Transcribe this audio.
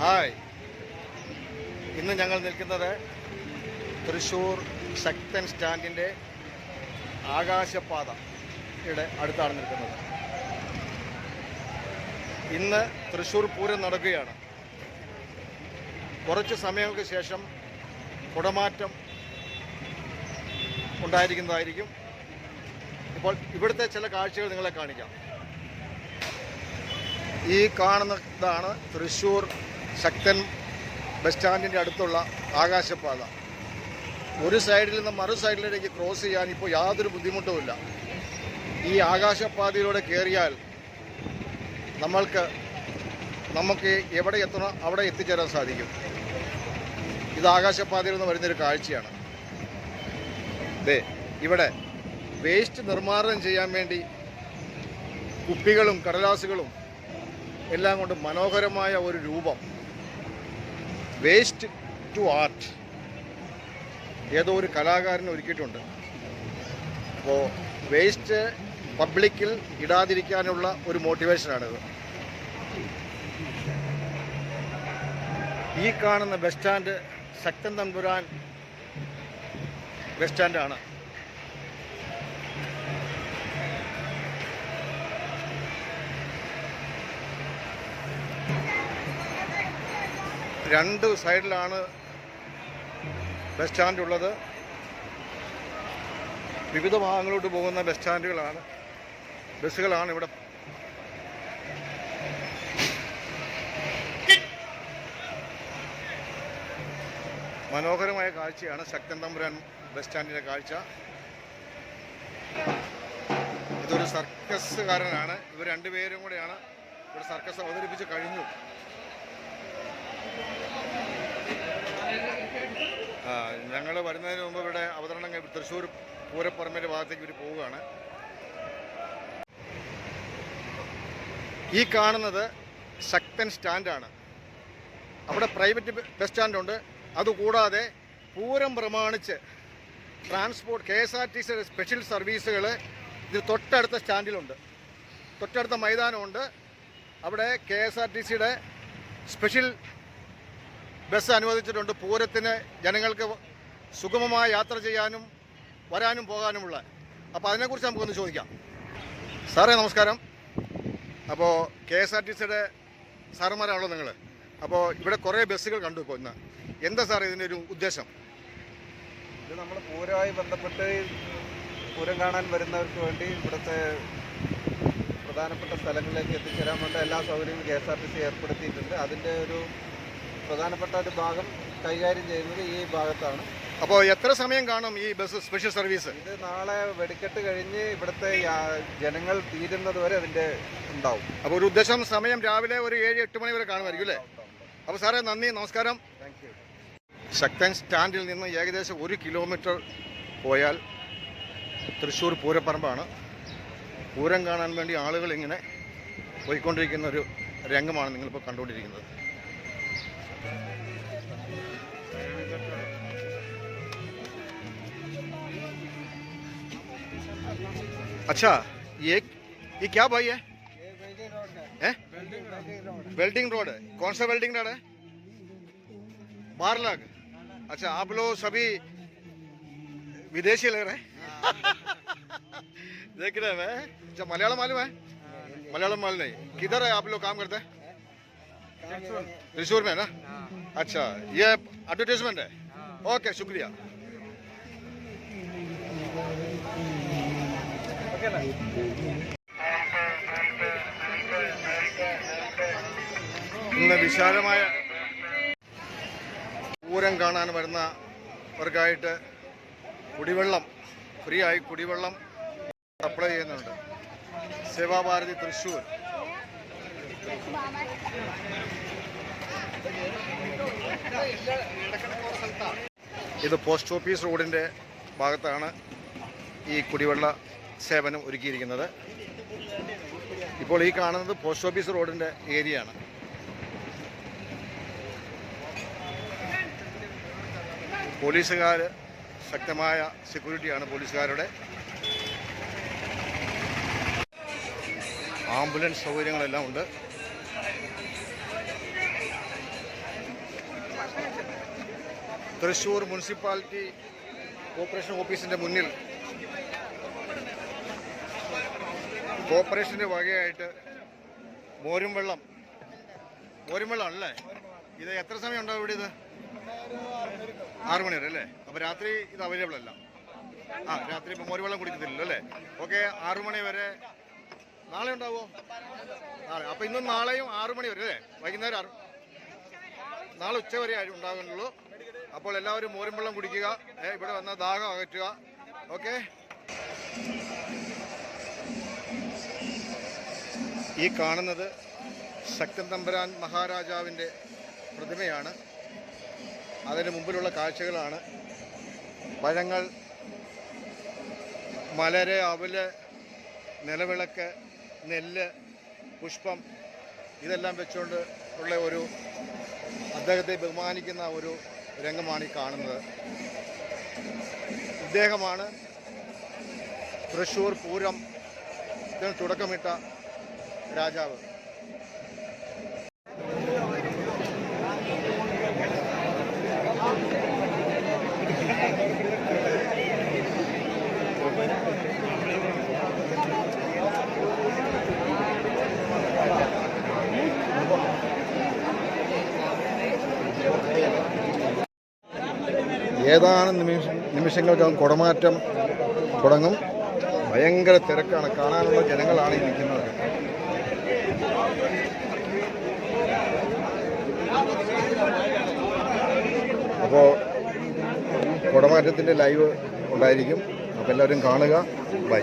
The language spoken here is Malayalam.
ഹായ്. ഇന്ന് ഞങ്ങൾ നിൽക്കുന്നത് തൃശ്ശൂർ ശക്തൻ സ്റ്റാൻഡിന്റെ ആകാശപാതയുടെ അടുത്താണ് നിൽക്കുന്നത്. ഇന്ന് തൃശ്ശൂർ പൂരം നടക്കുകയാണ്. കുറച്ച് സമയങ്ങൾക്ക് ശേഷം കുടമാറ്റം ഉണ്ടായിരിക്കുന്നതായിരിക്കും. ഇപ്പോൾ ഇവിടുത്തെ ചില കാഴ്ചകൾ നിങ്ങളെ കാണിക്കാം. ഈ കാണുന്നതാണ് തൃശ്ശൂർ ശക്തൻ ബസ് സ്റ്റാൻഡിന്റെ അടുത്തുള്ള ആകാശപാത. ഒരു സൈഡിൽ നിന്ന് മറു സൈഡിലേക്ക് ക്രോസ് ചെയ്യാൻ ഇപ്പോൾ യാതൊരു ബുദ്ധിമുട്ടുമില്ല. ഈ ആകാശപാതയിലൂടെ കയറിയാൽ നമ്മൾക്ക് നമുക്ക് എവിടെ എത്തണോ അവിടെ എത്തിച്ചേരാൻ സാധിക്കും. ഇത് ആകാശപാതയിൽ നിന്ന് വരുന്നൊരു കാഴ്ചയാണ്. ദേ ഇവിടെ വേസ്റ്റ് നിർമ്മാർജനം ചെയ്യാൻ വേണ്ടി കുപ്പികളും കടലാസുകളും എല്ലാം കൊണ്ട് മനോഹരമായ ഒരു രൂപം. Waste to art. ഏതോ ഒരു കലാകാരൻ ഒരുക്കിയിട്ടുണ്ട്. അപ്പോൾ വേസ്റ്റ് പബ്ലിക്കിൽ ഇടാതിരിക്കാനുള്ള ഒരു മോട്ടിവേഷനാണിത്. ഈ കാണുന്ന bus stand Sakthan Thampuran bus സ്റ്റാൻഡാണ്. രണ്ട് സൈഡിലാണ് ബസ് സ്റ്റാൻഡ് ഉള്ളത് വിവിധ ഭാഗങ്ങളോട്ട് പോകുന്ന ബസ് സ്റ്റാൻഡുകളാണ്. ബസ്സുകളാണ് ഇവിടെ. മനോഹരമായ കാഴ്ചയാണ് ശക്തൻ തമ്പുരാൻ ബസ് സ്റ്റാൻഡിന്റെ കാഴ്ച. ഇതൊരു സർക്കസുകാരനാണ് ഇവർ രണ്ടുപേരും കൂടെയാണ് ഇവിടെ സർക്കസ് അവതരിപ്പിച്ച് കഴിഞ്ഞു. ഞങ്ങൾ വരുന്നതിന് മുമ്പ് ഇവിടെ അവതരണം തൃശ്ശൂർ പൂരപ്പറമ്പിന്റെ ഭാഗത്തേക്ക് ഇവർ പോവുകയാണ്. ഈ കാണുന്നത് ശക്തൻ സ്റ്റാൻഡാണ്. അവിടെ പ്രൈവറ്റ് ബസ് സ്റ്റാൻഡുണ്ട്. അതുകൂടാതെ പൂരം പ്രമാണിച്ച് transport K S R T സിയുടെ സ്പെഷ്യൽ സർവീസുകൾ ഇത് തൊട്ടടുത്ത സ്റ്റാൻഡിലുണ്ട്. തൊട്ടടുത്ത മൈതാനമുണ്ട്. അവിടെ കെ എസ് ആർ ടി സിയുടെ സ്പെഷ്യൽ ബസ് അനുവദിച്ചിട്ടുണ്ട്. പൂരത്തിന് ജനങ്ങൾക്ക് സുഗമമായ യാത്ര ചെയ്യാനും വരാനും പോകാനുമുള്ള. അപ്പോൾ അതിനെക്കുറിച്ച് നമുക്കൊന്ന് ചോദിക്കാം. സാറേ നമസ്കാരം. അപ്പോൾ കെ എസ് ആർ ടി സിയുടെ സാറന്മാരാണല്ലോ നിങ്ങൾ അപ്പോൾ ഇവിടെ കുറേ ബസ്സുകൾ കണ്ടു ഇപ്പോൾ ഇന്ന്. എന്താ സാർ ഇതിന്റെ ഒരു ഉദ്ദേശം? ഇത് നമ്മൾ പൂരമായി ബന്ധപ്പെട്ട് പൂരം കാണാൻ വരുന്നവർക്ക് വേണ്ടി ഇവിടുത്തെ പ്രധാനപ്പെട്ട സ്ഥലങ്ങളിലേക്ക് എത്തിച്ചേരാൻ വേണ്ട എല്ലാ സൗകര്യങ്ങളും K S R T C ഏർപ്പെടുത്തിയിട്ടുണ്ട്. അതിന്റെ ഒരു പ്രധാനപ്പെട്ട ഒരു ഭാഗം കൈകാര്യം ചെയ്യുന്നത് ഈ ഭാഗത്താണ്. അപ്പോൾ എത്ര സമയം കാണും ഈ ബസ് സ്പെഷ്യൽ സർവീസ് ഇത് നാളെ വെടിക്കെട്ട് കഴിഞ്ഞ് ഇവിടുത്തെ ജനങ്ങൾ തീരുന്നത് വരെ അതിന്റെ ഉണ്ടാവും. അപ്പോൾ ഒരു ഉദ്ദേശം സമയം രാവിലെ ഒരു ഏഴ് എട്ട് മണി വരെ കാണുമായിരിക്കും അല്ലേ? അപ്പോൾ സാറേ നന്ദി നമസ്കാരം. താങ്ക് യു ശക്തൻ സ്റ്റാൻഡിൽ നിന്ന് ഏകദേശം ഒരു കിലോമീറ്റർ പോയാൽ തൃശ്ശൂർ പൂരപ്പറമ്പാണ്. പൂരം കാണാൻ വേണ്ടി ആളുകൾ ഇങ്ങനെ പോയിക്കൊണ്ടിരിക്കുന്ന ഒരു രംഗമാണ് നിങ്ങളിപ്പോൾ കണ്ടുകൊണ്ടിരിക്കുന്നത്. अच्छा ये ये क्या भाई है? वेल्डिंग रोड है। कौन सा वेल्डिंग रोड है? बार बारलग। अच्छा आप लोग सभी विदेशी लग रहे हैं? देख रहे हैं मैं अच्छा मलयालम मालूम है? मलयालम मालूम नहीं। किधर है आप लोग काम करते हैं? त्रिशूर में ना अच्छा ये एडवर्टीजमेंट है ओके शुक्रिया ഇന്ന് വിശാലമായ പൂരം കാണാൻ വരുന്നവർക്കായിട്ട് കുടിവെള്ളം ഫ്രീ ആയി കുടിവെള്ളം സപ്ലൈ ചെയ്യുന്നുണ്ട് സേവാഭാരതി തൃശ്ശൂർ ഇത് പോസ്റ്റ് ഓഫീസ് റോഡിന്റെ ഭാഗത്താണ് ഈ കുടിവെള്ള സേവനം ഒരുക്കിയിരിക്കുന്നത്. ഇപ്പോൾ ഈ കാണുന്നത് പോസ്റ്റ് ഓഫീസ് റോഡിന്റെ ഏരിയ ആണ് പോലീസുകാർ ശക്തമായ സെക്യൂരിറ്റിയാണ് പോലീസുകാരുടെ. ആംബുലൻസ് സൗകര്യങ്ങളെല്ലാം ഉണ്ട്. തൃശ്ശൂർ മുനിസിപ്പാലിറ്റി കോർപ്പറേഷൻ ഓഫീസിന്റെ മുന്നിൽ കോർപ്പറേഷന്റെ വകയായിട്ട് മോരും വെള്ളം. മോരും വെള്ളം അല്ലേ? ഇത് എത്ര സമയം ഉണ്ടാവും ഇവിടെ ഇത്? ആറു മണി വരെ അല്ലേ? അപ്പോൾ രാത്രി ഇത് അവൈലബിൾ അല്ല. ആ രാത്രി ഇപ്പോൾ മോരും വെള്ളം കുടിക്കത്തില്ലല്ലോ അല്ലേ? ഓക്കെ ആറു മണി വരെ നാളെ ഉണ്ടാവോ? നാളെ. അപ്പൊ ഇന്നും നാളെയും ആറു മണി വരെ അല്ലേ? വൈകുന്നേരം ആറ് നാളെ ഉച്ച വരെ ആയി ഉണ്ടാകുന്നുള്ളൂ അപ്പോൾ എല്ലാവരും മോരും വെള്ളം കുടിക്കുക. ഇവിടെ വന്ന ദാഹം അകറ്റുക. ഓക്കെ? ഈ കാണുന്നത് ശക്തൻ തമ്പുരാൻ മഹാരാജാവിന്റെ പ്രതിമയാണ്. അതിന് മുമ്പിലുള്ള കാഴ്ചകളാണ്. പഴങ്ങൾ മലര് അവൽ നിലവിളക്ക് നെല്ല് പുഷ്പം ഇതെല്ലാം വെച്ചുകൊണ്ട് ഉള്ള ഒരു അദ്ദേഹത്തെ ബഹുമാനിക്കുന്ന ഒരു രംഗമാണ് ഈ കാണുന്നത്. ഇദ്ദേഹമാണ് തൃശ്ശൂർ പൂരം തുടക്കമിട്ട രാജാവ്. ഏതാനും നിമിഷ നിമിഷങ്ങൾക്കകം കുടമാറ്റം തുടങ്ങും. ഭയങ്കര തിരക്കാണ്. കാണാനുള്ള ജനങ്ങളാണ് ഇരിക്കുന്നത്. അപ്പോൾ കുടമാറ്റത്തിന്റെ ലൈവ് ഉണ്ടായിരിക്കും. അപ്പോൾ എല്ലാവരും കാണുക. ബൈ.